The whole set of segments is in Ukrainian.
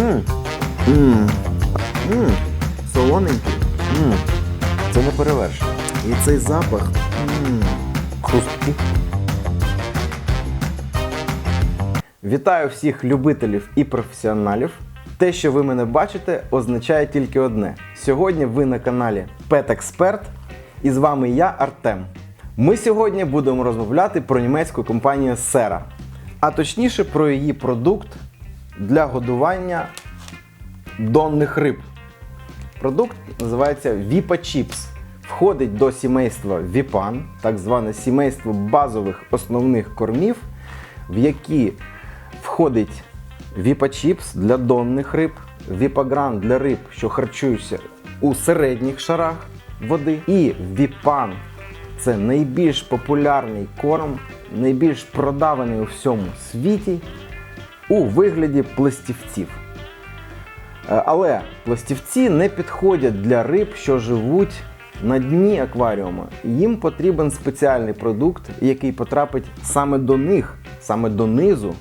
Мм. Мм. Мм. Солоненький. Мм. Це не перевершено. І цей запах. Мм. Хрусткий. Вітаю всіх любителів і професіоналів. Те, що ви мене бачите, означає тільки одне. Сьогодні ви на каналі Pet Expert і з вами я, Артем. Ми сьогодні будемо розмовляти про німецьку компанію Sera, а точніше про її продукт для годування донних риб. Продукт називається Vipa Chips. Входить до сімейства Віпан, так зване сімейство базових основних кормів, в які входить Vipa Chips для донних риб, Віпагран для риб, що харчуються у середніх шарах води, і Віпан це найбільш популярний корм, найбільш продаваний у всьому світі у вигляді пластівців. Е, Але пластівці не підходять для риб, що живуть на дні акваріуму. Їм потрібен спеціальний продукт, який потрапить саме до них, саме донизу,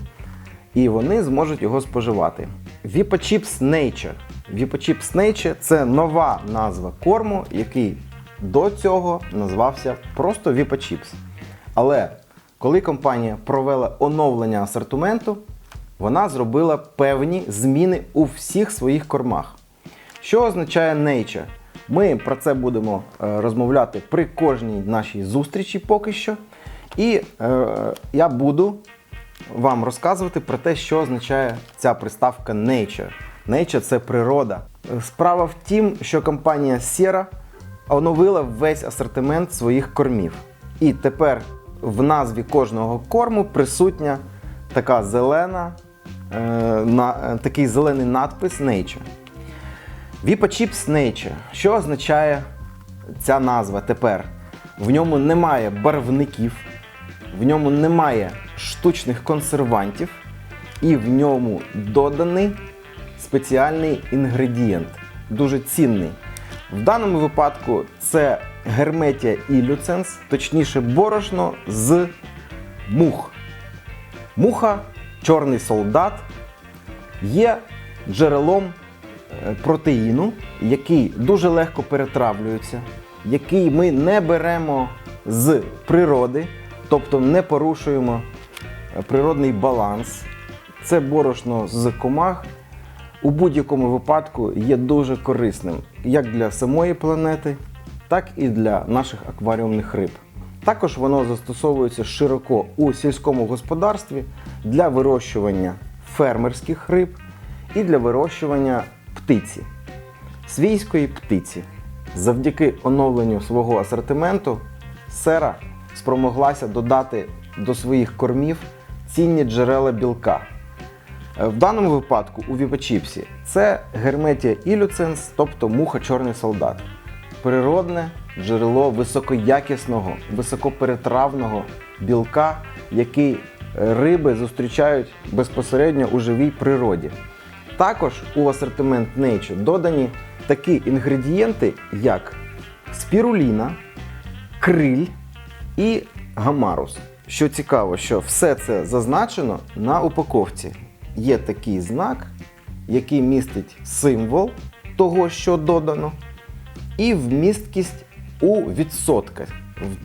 і вони зможуть його споживати. Vipa Chips Nature. Vipa Chips Nature це нова назва корму, який до цього назвався просто Vipa Chips. Але коли компанія провела оновлення асортименту, вона зробила певні зміни у всіх своїх кормах. Що означає nature? Ми про це будемо е, розмовляти при кожній нашій зустрічі поки що. І е, я буду вам розказувати про те, що означає ця приставка nature. Nature це природа. Справа в тім, що компанія Sierra оновила весь асортимент своїх кормів. І тепер в назві кожного корму присутня така зелена, на, е, такий зелений надпис Nature. Vipa Chips Nature. Що означає ця назва тепер? В ньому немає барвників, в ньому немає штучних консервантів, і в ньому доданий спеціальний інгредієнт, дуже цінний. В даному випадку це Герметія Illucens, точніше борошно з мух. Муха, чорний солдат, є джерелом е, протеїну, який дуже легко перетравлюється, який ми не беремо з природи, тобто не порушуємо е, природний баланс. Це борошно з комах у будь-якому випадку є дуже корисним як для самої планети, так і для наших акваріумних риб. Також воно застосовується широко у сільському господарстві для вирощування фермерських риб і для вирощування птиці, свійської птиці. Завдяки оновленню свого асортименту сера спромоглася додати до своїх кормів цінні джерела білка. Е, В даному випадку у віпачіпсі це герметія ілюценс, тобто муха чорний солдат. Природне джерело високоякісного, високоперетравного білка, який риби зустрічають безпосередньо у живій природі. Також у асортимент Nature додані такі інгредієнти, як спіруліна, криль і гамарус. Що цікаво, що все це зазначено на упаковці. Є такий знак, який містить символ того, що додано, і вмісткість у відсотках.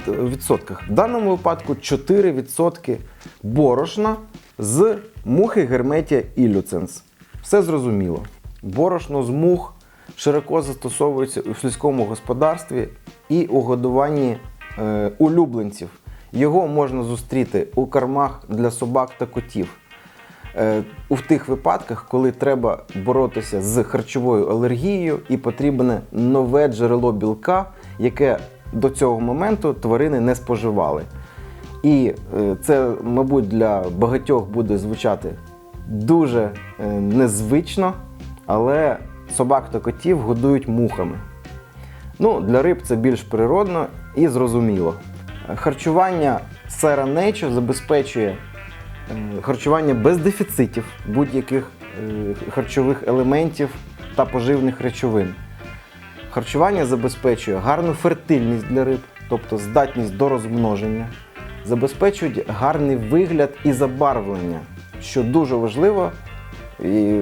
В відсотках. В даному випадку 4% борошна з мухи Герметія Illucens. Все зрозуміло. Борошно з мух широко застосовується у сільському господарстві і у годуванні е, улюбленців. Його можна зустріти у кормах для собак та котів. Е, у тих випадках, коли треба боротися з харчовою алергією і потрібне нове джерело білка, яке до цього моменту тварини не споживали. І е, це, мабуть, для багатьох буде звучати дуже е, незвично, але собак та котів годують мухами. Ну, для риб це більш природно і зрозуміло. Харчування Sera Nature забезпечує е, харчування без дефіцитів будь-яких харчових елементів та поживних речовин. Харчування забезпечує гарну фертильність для риб, тобто здатність до розмноження, забезпечують гарний вигляд і забарвлення, що дуже важливо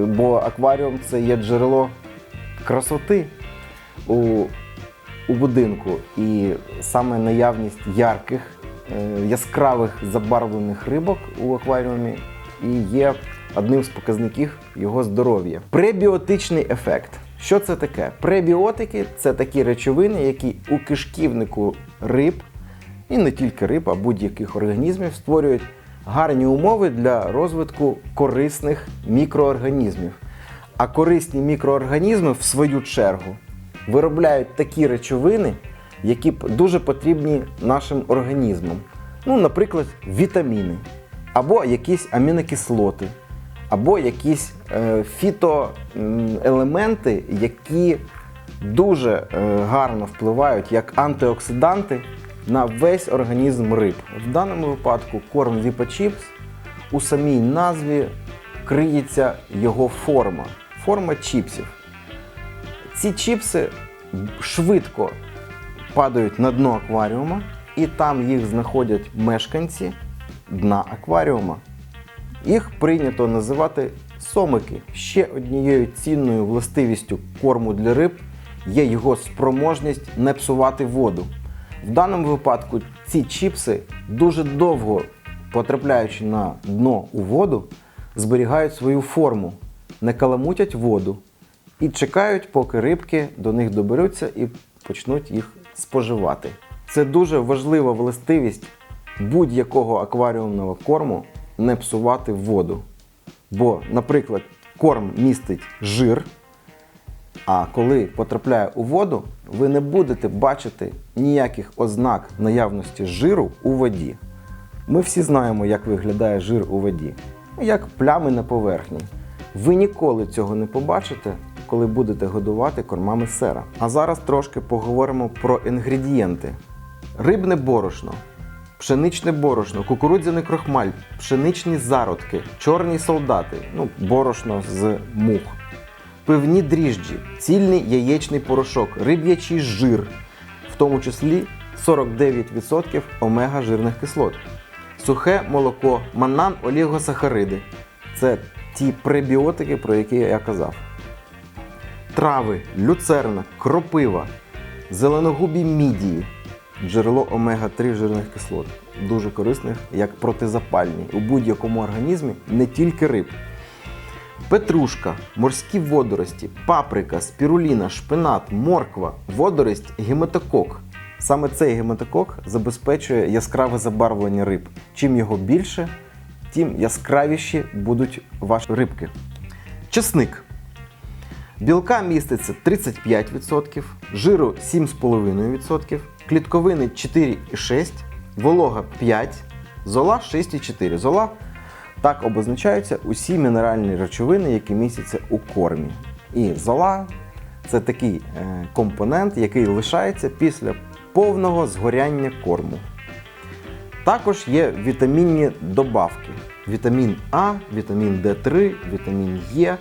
бо акваріум це є джерело красоти у, у будинку. І саме наявність ярких, е, яскравих забарвлених рибок у акваріумі і є одним з показників його здоров'я. Пребіотичний ефект. Що це таке? Пребіотики це такі речовини, які у кишківнику риб, і не тільки риб, а будь-яких організмів створюють гарні умови для розвитку корисних мікроорганізмів. А корисні мікроорганізми, в свою чергу, виробляють такі речовини, які дуже потрібні нашим організмам. Ну, наприклад, вітаміни, або якісь амінокислоти, або якісь е, фітоелементи, які дуже е, гарно впливають як антиоксиданти на весь організм риб. В даному випадку корм Віпачіпс у самій назві криється його форма форма чіпсів. Ці чіпси швидко падають на дно акваріума, і там їх знаходять мешканці дна акваріума. Їх прийнято називати сомики. Ще однією цінною властивістю корму для риб є його спроможність не псувати воду. В даному випадку ці чіпси дуже довго, потрапляючи на дно у воду, зберігають свою форму, не каламутять воду і чекають, поки рибки до них доберуться і почнуть їх споживати. Це дуже важлива властивість будь-якого акваріумного корму не псувати воду. Бо, наприклад, корм містить жир, а коли потрапляє у воду, ви не будете бачити ніяких ознак наявності жиру у воді. Ми всі знаємо, як виглядає жир у воді, як плями на поверхні. Ви ніколи цього не побачите, коли будете годувати кормами сера. А зараз трошки поговоримо про інгредієнти: рибне борошно, пшеничне борошно, кукурудзяний крохмаль, пшеничні зародки, чорні солдати, ну, борошно з мух, пивні дріжджі, цільний яєчний порошок, риб'ячий жир, в тому числі 49% омега-жирних кислот, сухе молоко, манан, олігосахариди. Це ті пребіотики, про які я казав. Трави, люцерна, кропива, зеленогубі мідії, джерело омега-3 жирних кислот, дуже корисних як протизапальні у будь-якому організмі, не тільки риб. Петрушка, морські водорості, паприка, спіруліна, шпинат, морква, водорость, гематокок. Саме цей гематокок забезпечує яскраве забарвлення риб. Чим його більше, тим яскравіші будуть ваші рибки. Чесник. Білка міститься 35%, жиру 7,5%, клітковини 4,6%, волога 5%, зола 6,4%. Зола так обозначаються усі мінеральні речовини, які містяться у кормі. І зола це такий е, компонент, який лишається після повного згоряння корму. Також є вітамінні добавки: вітамін А, вітамін Д3, вітамін Е,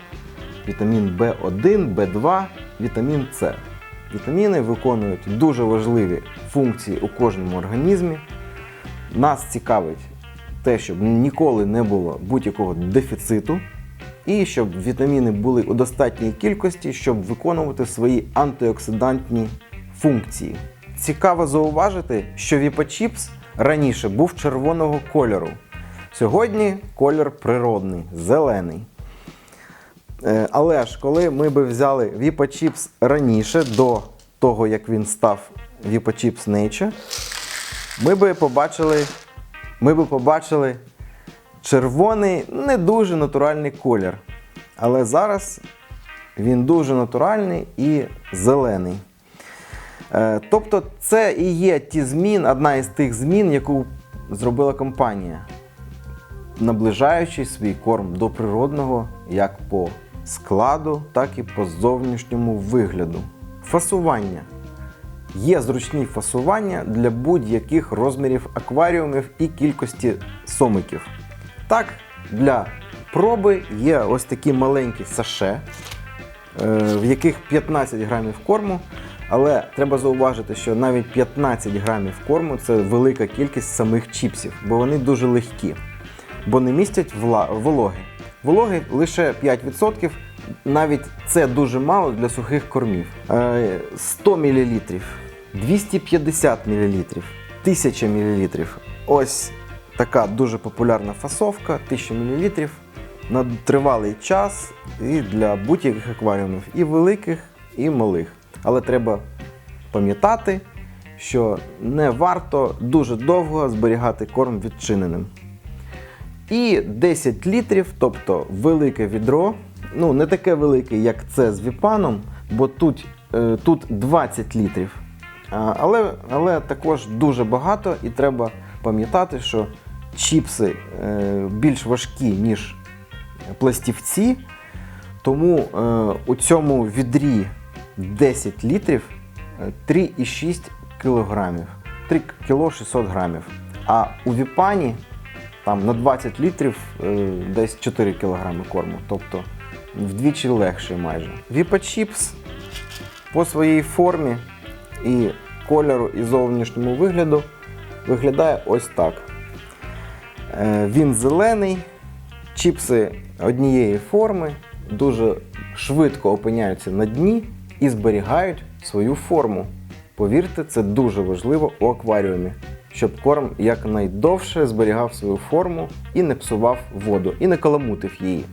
вітамін В1, В2, вітамін С. Вітаміни виконують дуже важливі функції у кожному організмі. Нас цікавить те, щоб ніколи не було будь-якого дефіциту, і щоб вітаміни були у достатній кількості, щоб виконувати свої антиоксидантні функції. Цікаво зауважити, що віпачіпс раніше був червоного кольору. Сьогодні колір природний, зелений. Е, Але ж коли ми би взяли віпачіпс раніше, до того як він став віпачіпс Nature, ми би побачили, ми би побачили червоний, не дуже натуральний колір. Але зараз він дуже натуральний і зелений. Е, Тобто, це і є ті змін, одна із тих змін, яку зробила компанія, наближаючи свій корм до природного як по складу, так і по зовнішньому вигляду. Фасування. Є зручні фасування для будь-яких розмірів акваріумів і кількості сомиків. Так, для проби є ось такі маленькі саше, е, в яких 15 грамів корму. Але треба зауважити, що навіть 15 грамів корму це велика кількість самих чіпсів, бо вони дуже легкі, бо не містять вологи. Вологи лише 5%. Навіть це дуже мало для сухих кормів. Е, 100 мл, 250 мл, 1000 мл. Ось така дуже популярна фасовка 1000 мл на тривалий час і для будь-яких акваріумів, і великих, і малих. Але треба пам'ятати, що не варто дуже довго зберігати корм відчиненим. І 10 літрів, тобто велике відро. Ну, не таке велике, як це з віпаном, бо тут, е, тут 20 літрів. Але, але також дуже багато, і треба пам'ятати, що чіпси е, більш важкі, ніж пластівці. Тому е, у цьому відрі 10 літрів е, 3,6 кілограмів. 3 кіло 600 грамів. А у віпані там на 20 літрів е, десь 4 кілограми корму, тобто вдвічі легше майже. Віпа Чіпс по своїй формі і кольору і зовнішньому вигляду виглядає ось так. Е, Він зелений, чіпси однієї форми, дуже швидко опиняються на дні і зберігають свою форму. Повірте, це дуже важливо у акваріумі, щоб корм якнайдовше зберігав свою форму і не псував воду, і не каламутив її.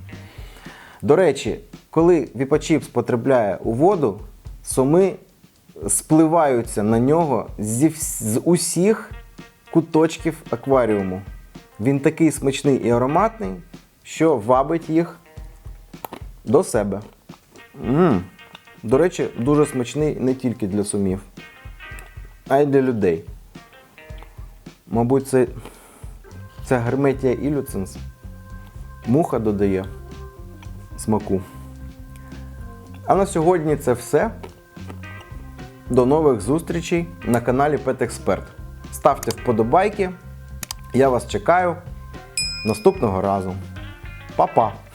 До речі, коли віпачіпс потрапляє у воду, соми спливаються на нього зі з усіх куточків акваріуму. Він такий смачний і ароматний, що вабить їх до себе. м До речі, дуже смачний не тільки для сумів, а й для людей. Мабуть, це, це герметія ілюценс. Муха додає смаку. А на сьогодні це все. До нових зустрічей на каналі Петексперт. Ставте вподобайки. Я вас чекаю наступного разу. Па-па!